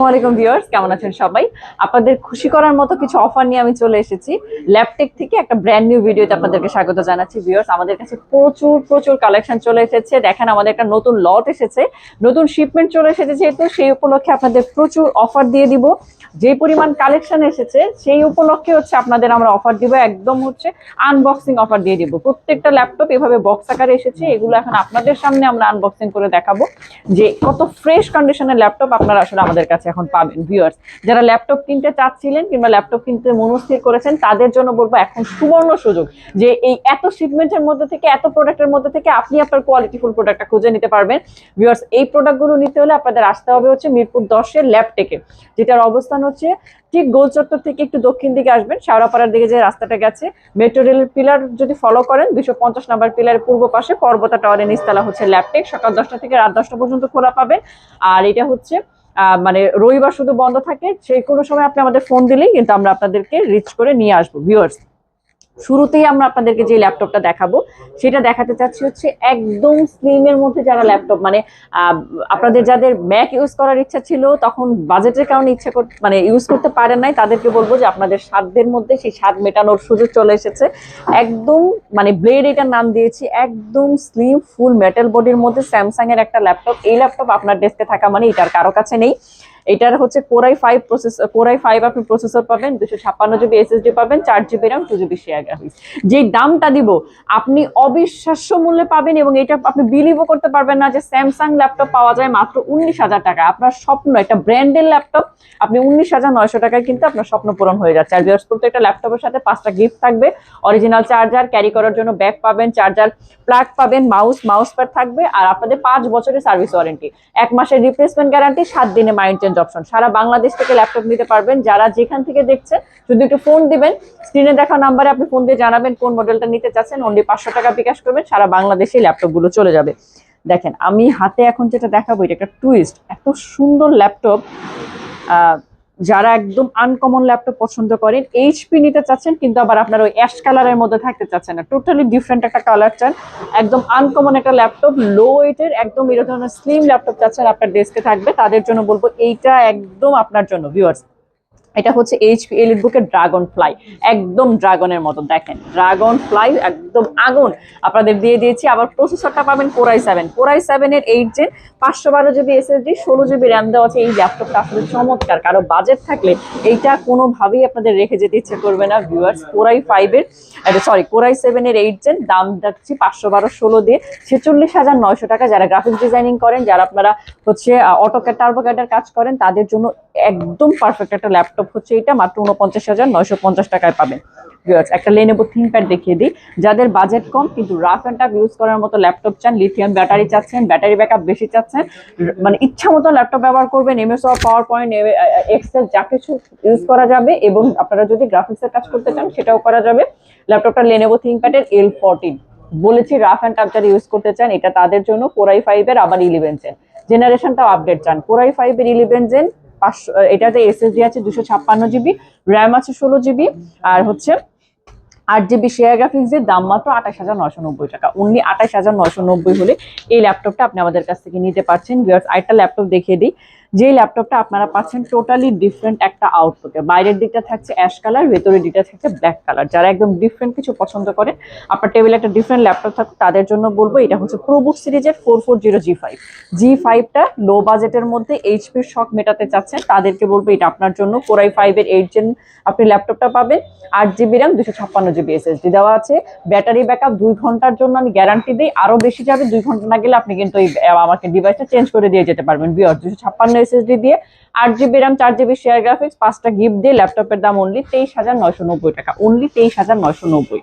আসসালামাইকুম ভিউয়ার্স, কেমন আছেন সবাই? আপনাদের খুশি করার মতো কিছু অফার নিয়ে আমি চলে এসেছি। ল্যাপটেক থেকে একটা ব্র্যান্ড নিউ ভিডিওতে আপনাদেরকে স্বাগত জানাচ্ছি ভিউয়ার্স। আমাদের কাছে প্রচুর প্রচুর কালেকশন চলে এসেছে। দেখেন, আমাদের একটা নতুন লট এসেছে। নতুন শিপমেন্ট চলে এসেছে যেহেতু, সেই উপলক্ষে আপনাদের প্রচুর অফার দিয়ে দিব। যে পরিমাণ কালেকশন এসেছে, সেই উপলক্ষে হচ্ছে আপনাদের আমরা অফার দিব। একদম হচ্ছে আনবক্সিং অফার দিয়ে দিব। প্রত্যেকটা ল্যাপটপ এভাবে বক্স আকারে এসেছে। এগুলো এখন আপনাদের সামনে আমরা আনবক্সিং করে দেখাবো যে কত ফ্রেশ কন্ডিশনের ল্যাপটপ আপনারা আসলে আমাদের কাছে এখন পাবেন ভিউয়ার্স যারা ল্যাপটপ কিনতে চাচ্ছিলেন কিংবা ল্যাপটপ কিনতে মনস্থির করেছেন, তাদের জন্য বলব এখন সুবর্ণ সুযোগ যে এই এত শিপমেন্টের মধ্যে থেকে, এত প্রোডাক্টের মধ্যে থেকে আপনি আপনার কোয়ালিটিফুল প্রোডাক্টটা খুঁজে নিতে পারবেন। ভিউয়ার্স এই প্রোডাক্টগুলো নিতে হলে আপনাদের আসতে হবে হচ্ছে মিরপুর দশের ল্যাপটেকে যেটার অবস্থান হচ্ছে ঠিক গোল চত্বর থেকে একটু দক্ষিণ দিকে আসবেন, শাওড়াপাড়ার দিকে যে রাস্তাটা গেছে মেট্রো রেলের পিলার যদি ফলো করেন দুশো পঞ্চাশ নাম্বার পিলারের পূর্ব পাশে পর্বতা টাওয়ারের নিচতলা হচ্ছে ল্যাপটেক সকাল দশটা থেকে রাত দশটা পর্যন্ত খোলা পাবেন। আর এটা হচ্ছে মানে রবিবার শুধু বন্ধ থাকে সেই কোনো সময় আপনি আমাদের ফোন দিলেই কিন্তু আমরা আপনাদেরকে রিচ করে নিয়ে আসব ভিউয়ার্স শুরুতেই আমরা আপনাদেরকে যে ল্যাপটপটা দেখাবো, সেটা দেখাতে চাচ্ছি হচ্ছে একদম স্লিমের মধ্যে যারা ল্যাপটপ মানে আপনাদের যাদের ম্যাক ইউজ করার ইচ্ছা ছিল, তখন বাজেটের কারণে ইচ্ছা মানে ইউজ করতে পারেন নাই, তাদেরকে বলব যে আপনাদের সাধ্যের মধ্যে সেই স্বাদ মেটানোর সুযোগ চলে এসেছে। একদম মানে ব্লেড এটার নাম দিয়েছি, একদম স্লিম ফুল মেটাল বডির মধ্যে স্যামসাং এর একটা ল্যাপটপ এই ল্যাপটপ আপনার ডেস্কে থাকা মানে এটার কারও কাছে নেই। এটার হচ্ছে core i five process core i five আপনি প্রসেসর পাবেন দুশো ছাপ্পান্ন জিবি এসএসডি পাবেন, চার GB RAM two GB share graphics যে দামটা দিব, আপনি অবিশ্বাস্য মূল্যে পাবেন এবং এটা আপনি বিলিভও করতে পারবেন না যে স্যামসাং ল্যাপটপ পাওয়া যায় মাত্র উনিশ হাজার টাকা। আপনার স্বপ্ন, একটা ব্র্যান্ডের ল্যাপটপ আপনি উনিশ হাজার নয়শো টাকায় কিন্তু আপনার স্বপ্ন পূরণ হয়ে যাচ্ছে। আর বিয়ার্স প্রত্যেকটা ল্যাপটপের সাথে পাঁচটা গিফট থাকবে। অরিজিনাল চার্জার ক্যারি করার জন্য ব্যাগ পাবেন চার্জার প্লাগ পাবেন মাউস মাউস প্যাড থাকবে, আর আপনাদের পাঁচ বছরের সার্ভিস ওয়ারেন্টি এক মাসের রিপ্লেসমেন্ট গ্যারান্টি সাত দিনে মাইন্ড চেঞ্জ অপশন সারা বাংলাদেশ থেকে ল্যাপটপ নিতে পারবেন। যারা যেখান থেকে দেখছে যদি একটু ফোন দিবেন স্ক্রিনে দেখা নাম্বারে আপনি ফোন দিয়ে জানাবেন কোন মডেলটা নিতে চাচ্ছেন। অনলি পাঁচশো টাকা বিকাশ করবেন, সারা বাংলাদেশে ল্যাপটপগুলো চলে যাবে। দেখেন, আমি হাতে এখন যেটা দেখাবো, এটা একটা টুইস্ট এত সুন্দর ল্যাপটপ যারা একদম আনকমন ল্যাপটপ পছন্দ করেন এইচপি নিতে চাচ্ছেন, কিন্তু আবার আপনার ওই অ্যাশ কালারের মধ্যে থাকতে চাচ্ছেন না। টোটালি ডিফারেন্ট একটা কালার চান। একদম আনকমন একটা ল্যাপটপ লো ওয়েটের একদম এরকম ধরনের স্লিম ল্যাপটপ চাচ্ছেন আপনার ডেস্কে থাকবে। তাদের জন্য বলব, এইটা একদম আপনার জন্য ভিউয়ার্স এটা হচ্ছে এইচপি এলিট বুকের ড্রাগন ফ্লাই একদম ড্রাগনের মতো, দেখেন। ড্রাগন ফ্লাই একদম আগুন। আপনাদের দিয়ে দিয়েছি, আবার প্রসেসরটা পাবেন core i seven core i সেভেনের এইট জেন পাঁচশো বারো জিবি এসএসডি ষোলো জিবি র্যাম দেওয়া আছে। এই ল্যাপটপটা আসলে চমৎকার। কারও বাজেট থাকলে এইটা কোনোভাবেই আপনাদের রেখে যেতে ইচ্ছে করবে না ভিউয়ার্স কোরাই ফাইভের সরি কোরাই সেভেনের এইট জেন দাম রাখছি পাঁচশো বারো, ষোলো দিয়ে ছেচল্লিশ হাজার নয়শো টাকা। যারা গ্রাফিক্স ডিজাইনিং করেন, যারা আপনারা হচ্ছে অটোক্যাট টার্বোক্যাটের কাজ করেন, তাদের জন্য একদম পারফেক্ট একটা ল্যাপটপ হচ্ছে এটা, মাত্র উনপঞ্চাশ হাজার নয়শো পঞ্চাশ টাকায় পাবেন। একটা লেনেবো থিংপ্যাড দেখিয়ে দিই। যাদের বাজেট কম, কিন্তু রাফ অ্যান্ড টাফ ইউজ করার মতো ল্যাপটপ চান লিথিয়াম ব্যাটারি চাচ্ছেন ব্যাটারি ব্যাকআপ বেশি চাচ্ছেন মানে ইচ্ছা মতো ল্যাপটপ ব্যবহার করবেন এমএস পাওয়ার পয়েন্ট এক্সেল যা কিছু ইউজ করা যাবে এবং আপনারা যদি গ্রাফিক্সের কাজ করতে চান, সেটাও করা যাবে। ল্যাপটপটা লেনেবো থিংপ্যাডের এল ফোরটিন বলেছি রাফ অ্যান্ড টাফ যারা ইউজ করতে চান, এটা তাদের জন্য কোরাই ফাইভের আবার ইলেভেন জেন জেনারেশনটাও আপডেট চান। কোরাই ফাইভের ইলেভেন জেন পাঁচশো এটাতে এসএসডি আছে দুশো ছাপ্পান্ন জিবি র্যাম আছে ষোলো জিবি আর হচ্ছে আট জিবি শেয়ার গ্রাফিক্সের দাম মাত্র আঠাশ হাজার নশো নব্বই টাকা। অনলি আঠাশ হাজার নশো নব্বই হলে এই ল্যাপটপটা আপনি আমাদের কাছ থেকে নিতে পারছেন। ভিউয়ার্স আরেকটা ল্যাপটপ দেখিয়ে দিই। যে ল্যাপটপটা আপনারা পাচ্ছেন টোটালি ডিফারেন্ট একটা আউটপুটে বাইরের দিকটা থাকছে অ্যাশ কালার ভেতরের দিকটা থাকছে ব্ল্যাক কালার যারা একদম ডিফারেন্ট কিছু পছন্দ করেন, আপনার টেবিলে একটা ডিফারেন্ট ল্যাপটপ থাকুক, তাদের জন্য বলব এটা হচ্ছে প্রোবুক সিরিজের four four zero G five G ফাইভটা low বাজেটের মধ্যে এইচপির শখ মেটাতে চাচ্ছেন, তাদেরকে বলব এটা আপনার জন্য। কোরাই ফাইভের এইট জেন আপনি ল্যাপটপটা পাবেন, আট জিবি র্যাম দুশো ছাপ্পান্ন জিবি এসএসডি দেওয়া আছে। ব্যাটারি ব্যাকআপ দুই ঘণ্টার জন্য আমি গ্যারান্টি দিই, আরও বেশি যাবে দুই ঘণ্টা না গেলে আপনি কিন্তু এই, আমাকে ডিভাইসটা চেঞ্জ করে দিয়ে যেতে পারবেন। বিয়র দুশো ছাপ্পান্ন এসএসডি দিয়ে আট জিবি র্যাম চার জিবি শেয়ার গ্রাফিক্স পাঁচটা গিফট দিয়ে ল্যাপটপের দাম অনলি তেইশ হাজার নয়শো নব্বই টাকা অনলি তেইশ হাজার নয়শো নব্বই।